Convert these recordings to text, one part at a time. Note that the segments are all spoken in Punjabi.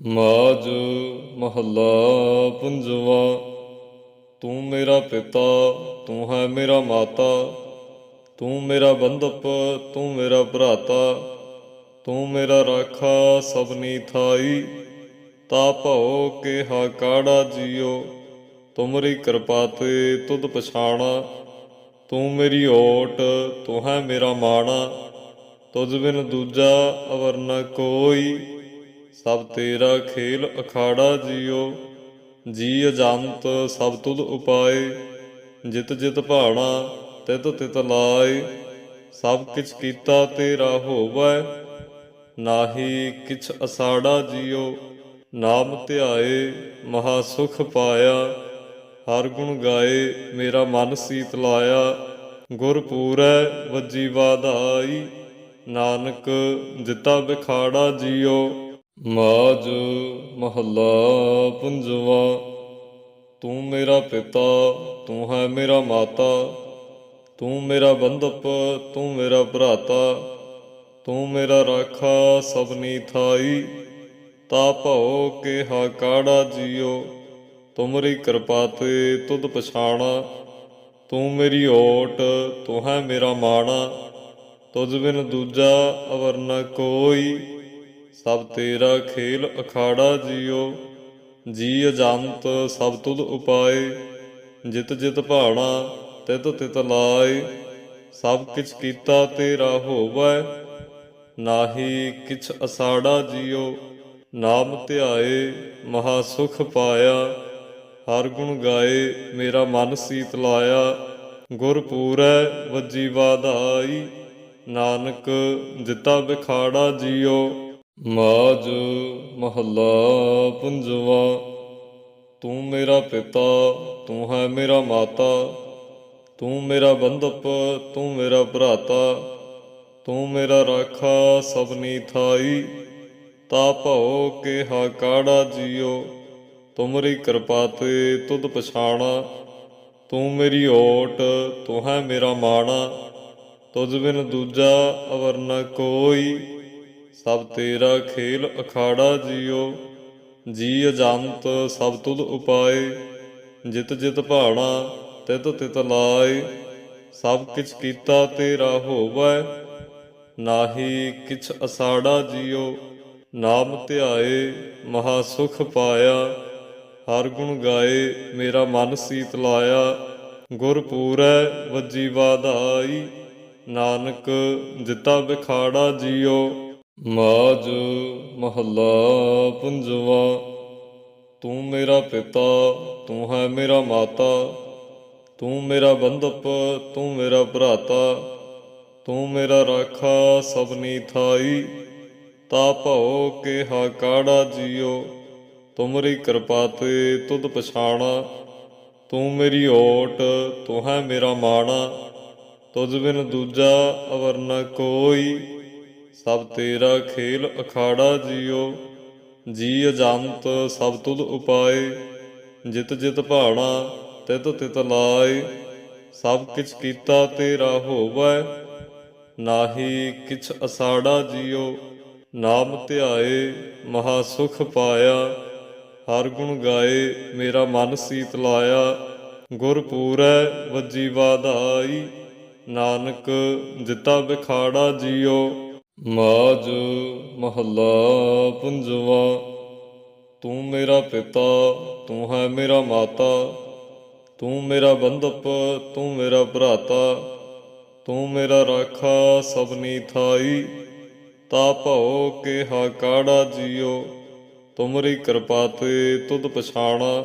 ਮਾਜ ਮਹੱਲਾ ਪੰਜਵਾ, ਤੂੰ ਮੇਰਾ ਪਿਤਾ, ਤੂੰ ਹੈ ਮੇਰਾ ਮਾਤਾ, ਤੂੰ ਮੇਰਾ ਬੰਧਪ, ਤੂੰ ਮੇਰਾ ਭਰਾਤਾ, ਤੂੰ ਮੇਰਾ ਰਾਖਾ ਸਭਨੀ ਥਾਈ, ਤਾ ਭਉ ਕੇ ਕਾੜਾ ਜੀਓ, ਤੁਮਰੀ ਕਿਰਪਾ ਤੇ ਤੁਧ ਪਛਾਣਾ, ਤੂੰ ਮੇਰੀ ਓਟ, ਤੂੰ ਹੈ ਮੇਰਾ ਮਾਣਾ, ਤੁਝ ਬਿਨ ਦੂਜਾ ਅਵਰ ਨ ਕੋਈ ਸਭ ਤੇਰਾ ਖੇਲ ਅਖਾੜਾ ਜੀਓ, ਜੀ ਅਜੰਤ ਸਭ ਤੁਧ ਉਪਾਏ। ਜਿਤ ਜਿਤ ਭਾਣਾ, ਤਿਤ ਤਿਤ ਲਾਏ। ਸਭ ਕਿਛ ਕੀਤਾ ਤੇਰਾ ਹੋਵੈ, ਨਾਹੀ ਕਿਛ ਅਸਾੜਾ ਜੀਓ। ਨਾਮ ਧਿਆਏ, ਮਹਾ ਸੁਖ ਪਾਇਆ। ਹਰ ਗੁਣ ਗਾਏ, ਮੇਰਾ ਮਨ ਸੀਤ ਲਾਇਆ। ਗੁਰ ਪੂਰੈ, ਵੱਜੀ ਵਾਧਾਈ। ਨਾਨਕ, ਜਿਤਾ ਵਿਖਾੜਾ ਜੀਓ। ਮਾਜ ਮਹੱਲਾ ਪੰਜਵਾ, ਤੂੰ ਮੇਰਾ ਪਿਤਾ, ਤੂੰ ਹੈ ਮੇਰਾ ਮਾਤਾ, ਤੂੰ ਮੇਰਾ ਬੰਧਪ, ਤੂੰ ਮੇਰਾ ਭਰਾਤਾ, ਤੂੰ ਮੇਰਾ ਰਾਖਾ ਸਭਨੀ ਥਾਈ, ਤਾ ਭਉ ਕੇ ਕਾੜਾ ਜੀਓ, ਤੁਮਰੀ ਕਿਰਪਾ ਤੇ ਤੁਧ ਪਛਾਣਾ, ਤੂੰ ਮੇਰੀ ਓਟ, ਤੂੰ ਹੈ ਮੇਰਾ ਮਾਣਾ, ਤੁਝ ਬਿਨ ਦੂਜਾ ਅਵਰ ਨ ਕੋਈ ਸਭ ਤੇਰਾ ਖੇਲ ਅਖਾੜਾ ਜੀਓ, ਜੀ ਅਜੰਤ ਸਭ ਤੁਧ ਉਪਾਏ। ਜਿਤ ਜਿਤ ਭਾਣਾ, ਤਿਤ ਤਿਤ ਲਾਏ। ਸਭ ਕਿਛ ਕੀਤਾ ਤੇਰਾ ਹੋਵੈ, ਨਾਹੀ ਕਿਛ ਅਸਾੜਾ ਜੀਓ। ਨਾਮ ਧਿਆਏ, ਮਹਾ ਸੁਖ ਪਾਇਆ। ਹਰ ਗੁਣ ਗਾਏ, ਮੇਰਾ ਮਨ ਸੀਤ ਲਾਇਆ। ਗੁਰ ਪੂਰੈ, ਵੱਜੀ ਵਾਧਾਈ। ਨਾਨਕ, ਜਿਤਾ ਵਿਖਾੜਾ ਜੀਓ। ਮਾਜ ਮਹੱਲਾ ਪੰਜਵਾ, ਤੂੰ ਮੇਰਾ ਪਿਤਾ, ਤੂੰ ਹੈ ਮੇਰਾ ਮਾਤਾ, ਤੂੰ ਮੇਰਾ ਬੰਧਪ, ਤੂੰ ਮੇਰਾ ਭਰਾਤਾ, ਤੂੰ ਮੇਰਾ ਰਾਖਾ ਸਭਨੀ ਥਾਈ, ਤਾ ਭਉ ਕੇ ਕਾੜਾ ਜੀਓ, ਤੁਮਰੀ ਕਿਰਪਾ ਤੇ ਤੁਧ ਪਛਾਣਾ, ਤੂੰ ਮੇਰੀ ਓਟ, ਤੂੰ ਹੈ ਮੇਰਾ ਮਾਣਾ, ਤੁਝ ਬਿਨ ਦੂਜਾ ਅਵਰ ਨ ਕੋਈ ਸਭ ਤੇਰਾ ਖੇਲ ਅਖਾੜਾ ਜੀਓ, ਜੀ ਅਜੰਤ ਸਭ ਤੁਧ ਉਪਾਏ। ਜਿਤ ਜਿਤ ਭਾਣਾ, ਤਿਤ ਤਿਤ ਲਾਏ। ਸਭ ਕਿਛ ਕੀਤਾ ਤੇਰਾ ਹੋਵੈ, ਨਾਹੀ ਕਿਛ ਅਸਾੜਾ ਜੀਓ। ਨਾਮ ਧਿਆਏ, ਮਹਾ ਸੁਖ ਪਾਇਆ। ਹਰ ਗੁਣ ਗਾਏ, ਮੇਰਾ ਮਨ ਸੀਤ ਲਾਇਆ। ਗੁਰ ਪੂਰੈ, ਵੱਜੀ ਵਾਧਾਈ। ਨਾਨਕ, ਜਿਤਾ ਵਿਖਾੜਾ ਜੀਓ। ਮਾਜ ਮਹੱਲਾ ਪੰਜਵਾ, ਤੂੰ ਮੇਰਾ ਪਿਤਾ, ਤੂੰ ਹੈ ਮੇਰਾ ਮਾਤਾ, ਤੂੰ ਮੇਰਾ ਬੰਧਪ, ਤੂੰ ਮੇਰਾ ਭਰਾਤਾ, ਤੂੰ ਮੇਰਾ ਰਾਖਾ ਸਭਨੀ ਥਾਈ, ਤਾ ਭਉ ਕੇ ਕਾੜਾ ਜੀਓ, ਤੁਮਰੀ ਕਿਰਪਾ ਤੇ ਤੁਧ ਪਛਾਣਾ, ਤੂੰ ਮੇਰੀ ਓਟ, ਤੂੰ ਹੈ ਮੇਰਾ ਮਾਣਾ, ਤੁਝ ਬਿਨ ਦੂਜਾ ਅਵਰ ਨ ਕੋਈ ਸਭ ਤੇਰਾ ਖੇਲ ਅਖਾੜਾ ਜੀਓ, ਜੀ ਅਜੰਤ ਸਭ ਤੁਧ ਉਪਾਏ। ਜਿਤ ਜਿਤ ਭਾਣਾ, ਤਿਤ ਤਿਤ ਲਾਏ। ਸਭ ਕਿਛ ਕੀਤਾ ਤੇਰਾ ਹੋਵੈ, ਨਾਹੀ ਕਿਛ ਅਸਾੜਾ ਜੀਓ। ਨਾਮ ਧਿਆਏ, ਮਹਾ ਸੁਖ ਪਾਇਆ। ਹਰ ਗੁਣ ਗਾਏ, ਮੇਰਾ ਮਨ ਸੀਤ ਲਾਇਆ। ਗੁਰ ਪੂਰੈ, ਵੱਜੀ ਵਾਧਾਈ। ਨਾਨਕ, ਜਿਤਾ ਵਿਖਾੜਾ ਜੀਓ। ਮਾਜ ਮਹੱਲਾ ਪੰਜਵਾ, ਤੂੰ ਮੇਰਾ ਪਿਤਾ, ਤੂੰ ਹੈ ਮੇਰਾ ਮਾਤਾ, ਤੂੰ ਮੇਰਾ ਬੰਧਪ, ਤੂੰ ਮੇਰਾ ਭਰਾਤਾ, ਤੂੰ ਮੇਰਾ ਰਾਖਾ ਸਭਨੀ ਥਾਈ, ਤਾ ਭਉ ਕੇ ਕਾੜਾ ਜੀਓ, ਤੁਮਰੀ ਕਿਰਪਾ ਤੇ ਤੁਧ ਪਛਾਣਾ,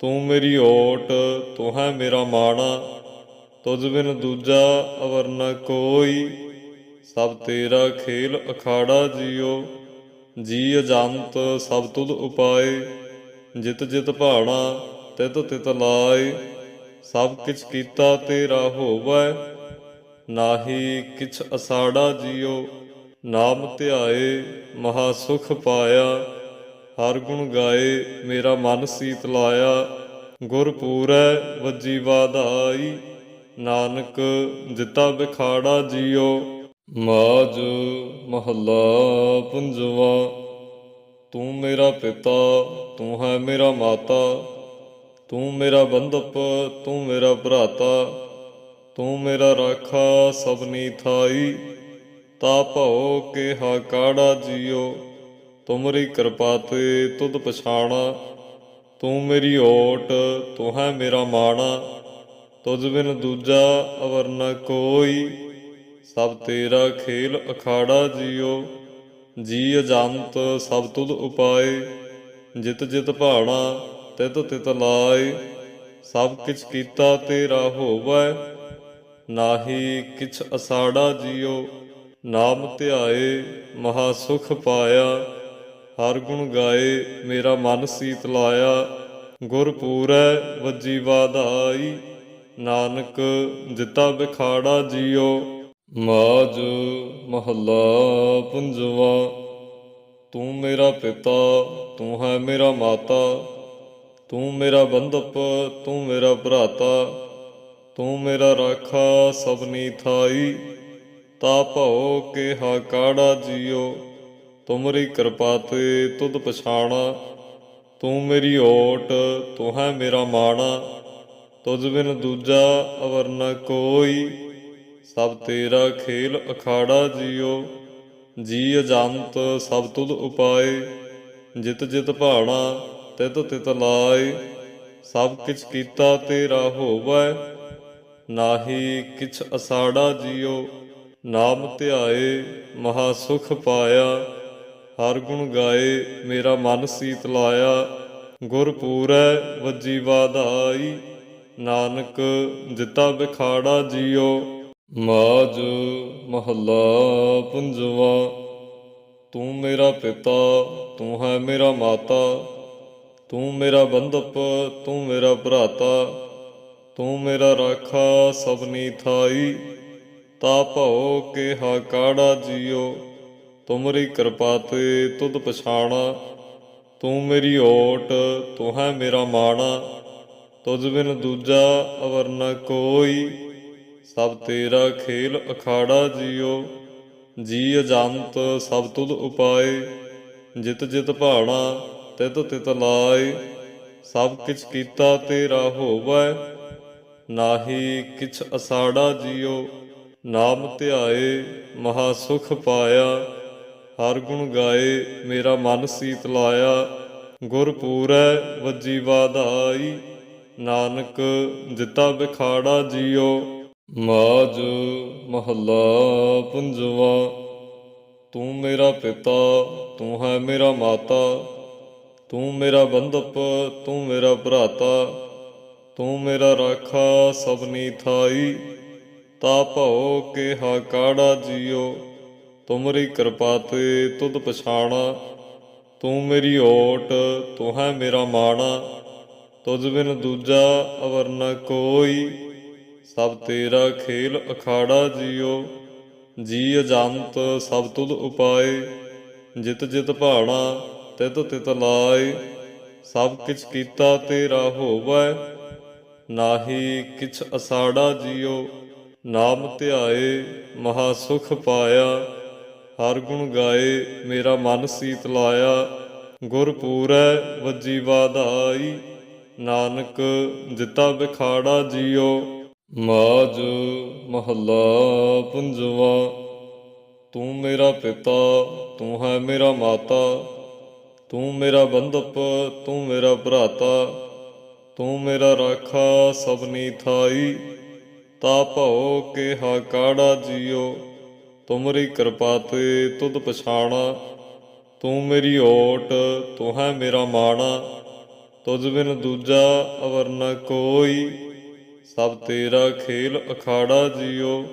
ਤੂੰ ਮੇਰੀ ਓਟ, ਤੂੰ ਹੈ ਮੇਰਾ ਮਾਣਾ, ਤੁਝ ਬਿਨ ਦੂਜਾ ਅਵਰ ਨ ਕੋਈ ਸਭ ਤੇਰਾ ਖੇਲ ਅਖਾੜਾ ਜੀਓ, ਜੀ ਅਜੰਤ ਸਭ ਤੁਧ ਉਪਾਏ। ਜਿਤ ਜਿਤ ਭਾਣਾ, ਤਿਤ ਤਿਤ ਲਾਏ। ਸਭ ਕਿਛ ਕੀਤਾ ਤੇਰਾ ਹੋਵੈ, ਨਾਹੀ ਕਿਛ ਅਸਾੜਾ ਜੀਓ। ਨਾਮ ਧਿਆਏ, ਮਹਾ ਸੁਖ ਪਾਇਆ। ਹਰ ਗੁਣ ਗਾਏ, ਮੇਰਾ ਮਨ ਸੀਤ ਲਾਇਆ। ਗੁਰ ਪੂਰੈ, ਵੱਜੀ ਵਾਧਾਈ। ਨਾਨਕ, ਜਿਤਾ ਵਿਖਾੜਾ ਜੀਓ। ਮਾਜ ਮਹੱਲਾ ਪੰਜਵਾ, ਤੂੰ ਮੇਰਾ ਪਿਤਾ, ਤੂੰ ਹੈ ਮੇਰਾ ਮਾਤਾ, ਤੂੰ ਮੇਰਾ ਬੰਧਪ, ਤੂੰ ਮੇਰਾ ਭਰਾਤਾ, ਤੂੰ ਮੇਰਾ ਰਾਖਾ ਸਭਨੀ ਥਾਈ, ਤਾ ਭਉ ਕੇ ਕਾੜਾ ਜੀਓ, ਤੁਮਰੀ ਕਿਰਪਾ ਤੇ ਤੁਧ ਪਛਾਣਾ, ਤੂੰ ਮੇਰੀ ਓਟ, ਤੂੰ ਹੈ ਮੇਰਾ ਮਾਣਾ, ਤੁਝ ਬਿਨ ਦੂਜਾ ਅਵਰ ਨ ਕੋਈ ਸਭ ਤੇਰਾ ਖੇਲ ਅਖਾੜਾ ਜੀਓ, ਜੀ ਅਜੰਤ ਸਭ ਤੁਧ ਉਪਾਏ। ਜਿਤ ਜਿਤ ਭਾਣਾ, ਤਿਤ ਤਿਤ ਲਾਏ। ਸਭ ਕਿਛ ਕੀਤਾ ਤੇਰਾ ਹੋਵੈ, ਨਾਹੀ ਕਿਛ ਅਸਾੜਾ ਜੀਓ। ਨਾਮ ਧਿਆਏ, ਮਹਾ ਸੁਖ ਪਾਇਆ। ਹਰ ਗੁਣ ਗਾਏ, ਮੇਰਾ ਮਨ ਸੀਤ ਲਾਇਆ। ਗੁਰ ਪੂਰੈ, ਵੱਜੀ ਵਾਧਾਈ। ਨਾਨਕ, ਜਿਤਾ ਵਿਖਾੜਾ ਜੀਓ। ਮਾਜ ਮਹੱਲਾ ਪੰਜਵਾ, ਤੂੰ ਮੇਰਾ ਪਿਤਾ, ਤੂੰ ਹੈ ਮੇਰਾ ਮਾਤਾ, ਤੂੰ ਮੇਰਾ ਬੰਧਪ, ਤੂੰ ਮੇਰਾ ਭਰਾਤਾ, ਤੂੰ ਮੇਰਾ ਰਾਖਾ ਸਭਨੀ ਥਾਈ, ਤਾ ਭਉ ਕੇ ਕਾੜਾ ਜੀਓ, ਤੁਮਰੀ ਕਿਰਪਾ ਤੇ ਤੁਧ ਪਛਾਣਾ, ਤੂੰ ਮੇਰੀ ਓਟ, ਤੂੰ ਹੈ ਮੇਰਾ ਮਾਣਾ, ਤੁਝ ਬਿਨ ਦੂਜਾ ਅਵਰ ਨ ਕੋਈ ਸਭ ਤੇਰਾ ਖੇਲ ਅਖਾੜਾ ਜੀਓ, ਜੀ ਅਜੰਤ ਸਭ ਤੁਧ ਉਪਾਏ। ਜਿਤ ਜਿਤ ਭਾਣਾ, ਤਿਤ ਤਿਤ ਲਾਏ। ਸਭ ਕਿਛ ਕੀਤਾ ਤੇਰਾ ਹੋਵੈ, ਨਾਹੀ ਕਿਛ ਅਸਾੜਾ ਜੀਓ। ਨਾਮ ਧਿਆਏ, ਮਹਾ ਸੁਖ ਪਾਇਆ। ਹਰ ਗੁਣ ਗਾਏ, ਮੇਰਾ ਮਨ ਸੀਤ ਲਾਇਆ। ਗੁਰ ਪੂਰੈ, ਵੱਜੀ ਵਾਧਾਈ। ਨਾਨਕ, ਜਿਤਾ ਵਿਖਾੜਾ ਜੀਓ। ਮਾਜ ਮਹੱਲਾ ਪੰਜਵਾ, ਤੂੰ ਮੇਰਾ ਪਿਤਾ, ਤੂੰ ਹੈ ਮੇਰਾ ਮਾਤਾ, ਤੂੰ ਮੇਰਾ ਬੰਧਪ, ਤੂੰ ਮੇਰਾ ਭਰਾਤਾ, ਤੂੰ ਮੇਰਾ ਰਾਖਾ ਸਭਨੀ ਥਾਈ, ਤਾ ਭਉ ਕੇ ਕਾੜਾ ਜੀਓ, ਤੁਮਰੀ ਕਿਰਪਾ ਤੇ ਤੁਧ ਪਛਾਣਾ, ਤੂੰ ਮੇਰੀ ਓਟ, ਤੂੰ ਹੈ ਮੇਰਾ ਮਾਣਾ, ਤੁਝ ਬਿਨ ਦੂਜਾ ਅਵਰ ਨ ਕੋਈ ਸਭ ਤੇਰਾ ਖੇਲ ਅਖਾੜਾ ਜੀਓ, ਜੀ ਅਜੰਤ ਸਭ ਤੁਧ ਉਪਾਏ। ਜਿਤ ਜਿਤ ਭਾਣਾ, ਤਿਤ ਤਿਤ ਲਾਏ। ਸਭ ਕਿਛ ਕੀਤਾ ਤੇਰਾ ਹੋਵੈ, ਨਾਹੀ ਕਿਛ ਅਸਾੜਾ ਜੀਓ। ਨਾਮ ਧਿਆਏ, ਮਹਾ ਸੁਖ ਪਾਇਆ। ਹਰ ਗੁਣ ਗਾਏ, ਮੇਰਾ ਮਨ ਸੀਤ ਲਾਇਆ। ਗੁਰ ਪੂਰੈ, ਵੱਜੀ ਵਾਧਾਈ। ਨਾਨਕ, ਜਿਤਾ ਵਿਖਾੜਾ ਜੀਓ। ਮਾਜ ਮਹੱਲਾ ਪੰਜਵਾ, ਤੂੰ ਮੇਰਾ ਪਿਤਾ, ਤੂੰ ਹੈ ਮੇਰਾ ਮਾਤਾ, ਤੂੰ ਮੇਰਾ ਬੰਧਪ, ਤੂੰ ਮੇਰਾ ਭਰਾਤਾ, ਤੂੰ ਮੇਰਾ ਰਾਖਾ ਸਭਨੀ ਥਾਈ, ਤਾ ਭਉ ਕੇ ਕਾੜਾ ਜੀਓ, ਤੁਮਰੀ ਕਿਰਪਾ ਤੇ ਤੁਧ ਪਛਾਣਾ, ਤੂੰ ਮੇਰੀ ਓਟ, ਤੂੰ ਹੈ ਮੇਰਾ ਮਾਣਾ, ਤੁਝ ਬਿਨ ਦੂਜਾ ਅਵਰ ਨ ਕੋਈ ਸਭ ਤੇਰਾ ਖੇਲ ਅਖਾੜਾ ਜੀਓ, ਜੀ ਅਜੰਤ ਸਭ ਤੁਧ ਉਪਾਏ। ਜਿਤ ਜਿਤ ਭਾਣਾ, ਤਿਤ ਤਿਤ ਲਾਏ। ਸਭ ਕਿਛ ਕੀਤਾ ਤੇਰਾ ਹੋਵੈ, ਨਾਹੀ ਕਿਛ ਅਸਾੜਾ ਜੀਓ। ਨਾਮ ਧਿਆਏ, ਮਹਾ ਸੁਖ ਪਾਇਆ। ਹਰ ਗੁਣ ਗਾਏ, ਮੇਰਾ ਮਨ ਸੀਤ ਲਾਇਆ। ਗੁਰ ਪੂਰੈ, ਵੱਜੀ ਵਾਧਾਈ। ਨਾਨਕ, ਜਿਤਾ ਵਿਖਾੜਾ ਜੀਓ। ਮਾਜ ਮਹੱਲਾ ਪੰਜਵਾ, ਤੂੰ ਮੇਰਾ ਪਿਤਾ, ਤੂੰ ਹੈ ਮੇਰਾ ਮਾਤਾ, ਤੂੰ ਮੇਰਾ ਬੰਧਪ, ਤੂੰ ਮੇਰਾ ਭਰਾਤਾ, ਤੂੰ ਮੇਰਾ ਰਾਖਾ ਸਭਨੀ ਥਾਈ, ਤਾ ਭਉ ਕੇ ਕਾੜਾ ਜੀਓ, ਤੁਮਰੀ ਕਿਰਪਾ ਤੇ ਤੁਧ ਪਛਾਣਾ, ਤੂੰ ਮੇਰੀ ਓਟ, ਤੂੰ ਹੈ ਮੇਰਾ ਮਾਣਾ, ਤੁਝ ਬਿਨ ਦੂਜਾ ਅਵਰ ਨ ਕੋਈ ਸਭ ਤੇਰਾ ਖੇਲ ਅਖਾੜਾ ਜੀਓ।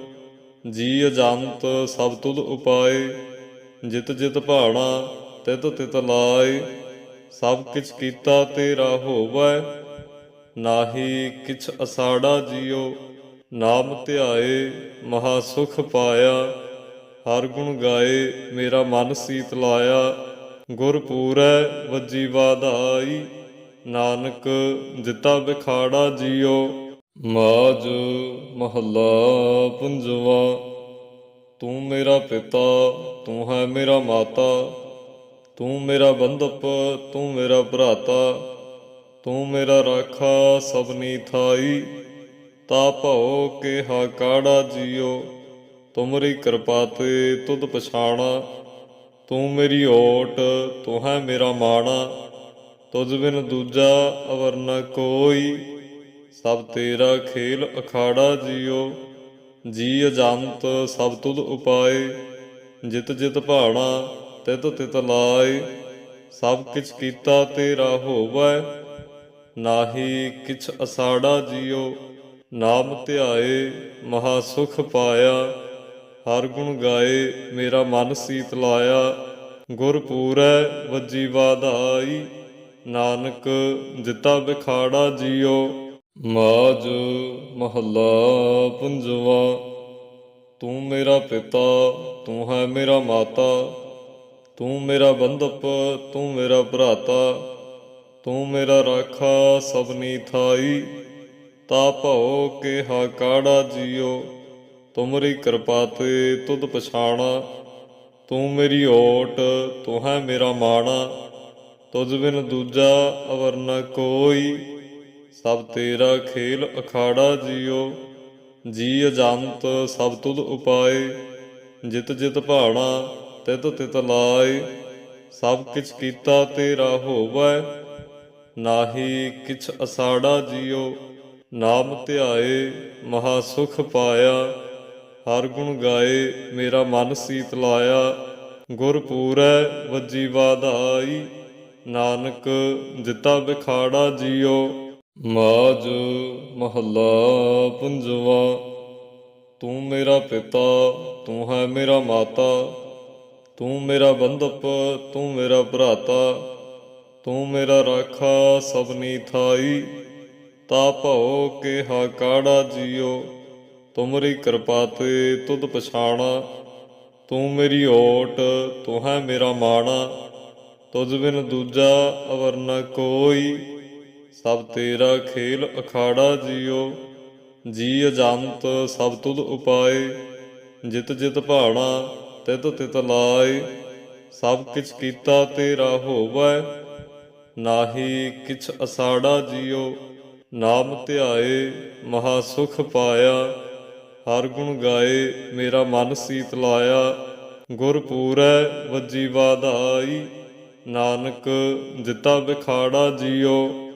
ਜੀ ਅਜੰਤ ਸਭ ਤੁਧ ਉਪਾਏ। ਜਿਤ ਜਿਤ ਭਾਣਾ ਤਿਤ ਤਿਤ ਲਾਏ। ਸਭ ਕਿਛ ਕੀਤਾ ਤੇਰਾ ਹੋਵੈ। ਨਾਹੀ ਕਿਛ ਅਸਾੜਾ ਜੀਓ। ਨਾਮ ਧਿਆਏ, ਮਹਾ ਸੁਖ ਪਾਇਆ। ਹਰ ਗੁਣ ਗਾਏ, ਮੇਰਾ ਮਨ ਸੀਤ ਲਾਇਆ। ਗੁਰ ਪੂਰੈ, ਵੱਜੀ ਵਾਧਾਈ। ਨਾਨਕ, ਜਿਤਾ ਵਿਖਾੜਾ ਜੀਓ। ਮਾਜ ਮਹੱਲਾ ਪੰਜਵਾ, ਤੂੰ ਮੇਰਾ ਪਿਤਾ, ਤੂੰ ਹੈ ਮੇਰਾ ਮਾਤਾ, ਤੂੰ ਮੇਰਾ ਬੰਧਪ, ਤੂੰ ਮੇਰਾ ਭਰਾਤਾ, ਤੂੰ ਮੇਰਾ ਰਾਖਾ ਸਭਨੀ ਥਾਈ, ਤਾ ਭਉ ਕੇ ਕਾੜਾ ਜੀਓ, ਤੁਮਰੀ ਕਿਰਪਾ ਤੇ ਤੁਧ ਪਛਾਣਾ, ਤੂੰ ਮੇਰੀ ਓਟ, ਤੂੰ ਹੈ ਮੇਰਾ ਮਾਣਾ, ਤੁਝ ਬਿਨ ਦੂਜਾ ਅਵਰ ਨ ਕੋਈ ਸਭ ਤੇਰਾ ਖੇਲ ਅਖਾੜਾ ਜੀਓ। ਜੀ ਅਜੰਤ ਸਭ ਤੁਧ ਉਪਾਏ। ਜਿਤ ਜਿਤ ਭਾਣਾ ਤਿਤ ਤਿਤ ਲਾਏ। ਸਭ ਕਿਛ ਕੀਤਾ ਤੇਰਾ ਹੋਵੈ। ਨਾਹੀ ਕਿਛ ਅਸਾੜਾ ਜੀਓ। ਨਾਮ ਧਿਆਏ, ਮਹਾ ਸੁਖ ਪਾਇਆ। ਹਰ ਗੁਣ ਗਾਏ, ਮੇਰਾ ਮਨ ਸੀਤ ਲਾਇਆ। ਗੁਰ ਪੂਰੈ, ਵੱਜੀ ਵਾਧਾਈ। ਨਾਨਕ, ਜਿਤਾ ਵਿਖਾੜਾ ਜੀਓ। ਮਾਜ ਮਹੱਲਾ ਪੰਜਵਾ, ਤੂੰ ਮੇਰਾ ਪਿਤਾ, ਤੂੰ ਹੈ ਮੇਰਾ ਮਾਤਾ, ਤੂੰ ਮੇਰਾ ਬੰਧਪ, ਤੂੰ ਮੇਰਾ ਭਰਾਤਾ, ਤੂੰ ਮੇਰਾ ਰਾਖਾ ਸਭਨੀ ਥਾਈ, ਤਾ ਭਉ ਕੇ ਕਾੜਾ ਜੀਓ, ਤੁਮਰੀ ਕਿਰਪਾ ਤੇ ਤੁਧ ਪਛਾਣਾ, ਤੂੰ ਮੇਰੀ ਓਟ, ਤੂੰ ਹੈ ਮੇਰਾ ਮਾਣਾ, ਤੁਝ ਬਿਨ ਦੂਜਾ ਅਵਰ ਨ ਕੋਈ ਸਭ ਤੇਰਾ ਖੇਲ ਅਖਾੜਾ ਜੀਓ, ਜੀ ਅਜੰਤ ਸਭ ਤੁਧ ਉਪਾਏ। ਜਿਤ ਜਿਤ ਭਾਣਾ, ਤਿਤ ਤਿਤ ਲਾਏ। ਸਭ ਕਿਛ ਕੀਤਾ ਤੇਰਾ ਹੋਵੈ, ਨਾਹੀ ਕਿਛ ਅਸਾੜਾ ਜੀਓ। ਨਾਮ ਧਿਆਏ, ਮਹਾ ਸੁਖ ਪਾਇਆ। ਹਰ ਗੁਣ ਗਾਏ, ਮੇਰਾ ਮਨ ਸੀਤ ਲਾਇਆ। ਗੁਰ ਪੂਰੈ, ਵੱਜੀ ਵਾਧਾਈ। ਨਾਨਕ ਜਿਤਾ ਵਿਖਾੜਾ ਜੀਓ। ਮਾਜ ਮਹੱਲਾ ਪੰਜਵਾ, ਤੂੰ ਮੇਰਾ ਪਿਤਾ, ਤੂੰ ਹੈ ਮੇਰਾ ਮਾਤਾ, ਤੂੰ ਮੇਰਾ ਬੰਧਪ, ਤੂੰ ਮੇਰਾ ਭਰਾਤਾ, ਤੂੰ ਮੇਰਾ ਰਾਖਾ ਸਭਨੀ ਥਾਈ, ਤਾ ਭਉ ਕੇ ਕਾੜਾ ਜੀਓ, ਤੁਮਰੀ ਕਿਰਪਾ ਤੇ ਤੁਧ ਪਛਾਣਾ, ਤੂੰ ਮੇਰੀ ਓਟ, ਤੂੰ ਹੈ ਮੇਰਾ ਮਾਣਾ, ਤੁਝ ਬਿਨ ਦੂਜਾ ਅਵਰ ਨ ਕੋਈ ਸਭ ਤੇਰਾ ਖੇਲ ਅਖਾੜਾ ਜੀਓ, ਜੀ ਅਜੰਤ ਸਭ ਤੁਧ ਉਪਾਏ। ਜਿਤ ਜਿਤ ਭਾਣਾ, ਤਿਤ ਤਿਤ ਲਾਏ। ਸਭ ਕਿਛ ਕੀਤਾ ਤੇਰਾ ਹੋਵੈ, ਨਾਹੀ ਕਿਛ ਅਸਾੜਾ ਜੀਓ। ਨਾਮ ਧਿਆਏ, ਮਹਾ ਸੁਖ ਪਾਇਆ। ਹਰ ਗੁਣ ਗਾਏ, ਮੇਰਾ ਮਨ ਸੀਤ ਲਾਇਆ। ਗੁਰ ਪੂਰੈ, ਵੱਜੀ ਵਾਧਾਈ। ਨਾਨਕ ਜਿਤਾ ਵਿਖਾੜਾ ਜੀਓ।